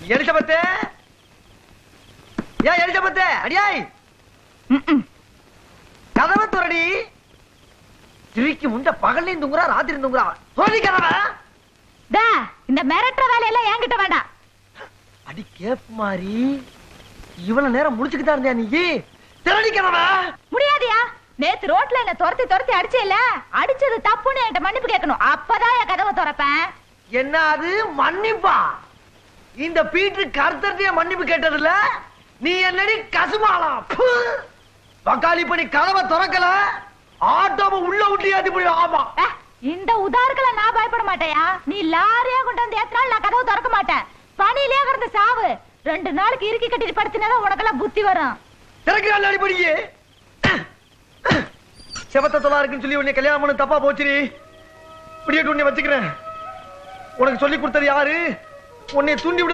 எலிசபத்து! ஏன் எலிசபத்து அடியாய்! கதவை துறடி! திருக்கி முண்ட பகல்லையும் தூங்குறா ராத்திரி தூங்குறா. துறடி கதவை! டா, இந்த மிரட்டுற வேலையெல்லாம் என்கிட்ட வேண்டாம். அடி கேப் மாதிரி இவ்வளவு நேரம் முடிச்சுக்கிட்டா இருந்தியா நீ? திரடி கதவை! முடியாதியா? நேத்து ரோட்ல என்ன துரத்தி துரத்தி அடிச்சேல அடிச்சது தப்புன்னு என்கிட்ட மன்னிப்பு கேட்கணும். அப்பதான் என் கதவை திறப்பேன். என்ன அது? மன்னிப்பா! இந்த பீட்டு கருத்தத்தைய மன்னிப்பு கேட்டதுல நீ என்னடி கசுமாளா பக்காளி பண்ணி கதவை திறக்கல. ஆட்டோவை உள்ள விட்டு போய் ஆமா. இந்த உதாருக்களை நான் பயப்பட மாட்டேயா? நீ லாரியா கொண்டு வந்து ஏத்தினாலும் நான் கதவு திறக்க மாட்டேன். பனியிலே கிடந்த சாவு. ரெண்டு நாளைக்கு இறுக்கி கட்டிட்டு படுத்தினாதான் உனக்கெல்லாம் புத்தி வரும். திறக்கிறாள் அடிப்படியே செவத்த தொலா இருக்குன்னு சொல்லி உன்னை கல்யாணம் பண்ண தப்பா போச்சுடி. இப்படியே உன்னை வச்சுக்கிறேன். உனக்கு சொல்லி கொடுத்தது யாரு? உன்னை தூண்டி விடு